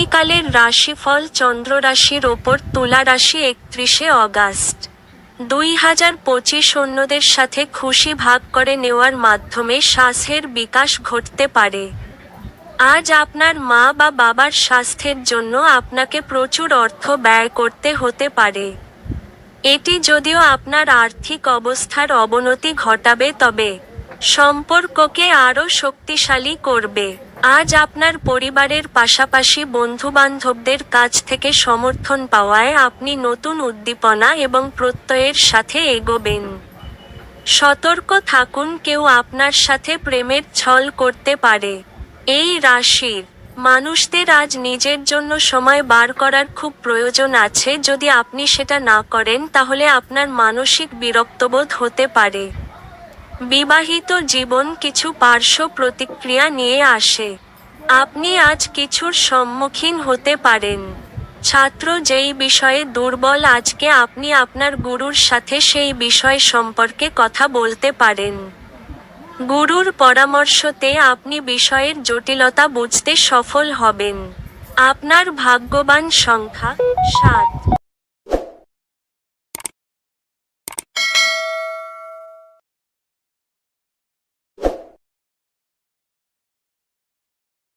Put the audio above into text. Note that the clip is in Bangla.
আগামীকালের রাশিফল চন্দ্র রাশির ওপর তুলা রাশি একত্রিশে অগাস্ট। দুই হাজার পঁচিশ অন্যদের সাথে খুশি ভাগ করে নেওয়ার মাধ্যমে শ্বাসের বিকাশ ঘটতে পারে। আজ আপনার মা বা বাবার স্বাস্থ্যের জন্য আপনাকে প্রচুর অর্থ ব্যয় করতে হতে পারে। এটি যদিও আপনার আর্থিক অবস্থার অবনতি ঘটাবে, তবে সম্পর্ককে আরও শক্তিশালী করবে। আজ আপনার পরিবারের পাশাপাশি বন্ধুবান্ধবদের কাছ থেকে সমর্থন পাওয়ায় আপনি নতুন উদ্দীপনা এবং প্রত্যয়ের সাথে এগোবেন। সতর্ক থাকুন, কেউ আপনার সাথে প্রেমের ছল করতে পারে। এই রাশির মানুষদের আজ নিজের জন্য সময় বার করার খুব প্রয়োজন আছে। যদি আপনি সেটা না করেন, তাহলে আপনার মানসিক বিরক্তবোধ হতে পারে। বিবাহিত জীবন কিছু পার্শ্ব প্রতিক্রিয়া নিয়ে আসে। আপনি আজ কিছুর সম্মুখীন হতে পারেন। ছাত্র যেই বিষয়ে দুর্বল আজকে আপনি আপনার গুরুর সাথে সেই বিষয় সম্পর্কে কথা বলতে পারেন। গুরুর পরামর্শতে আপনি বিষয়ের জটিলতা বুঝতে সফল হবেন। আপনার ভাগ্যবান সংখ্যা সাত।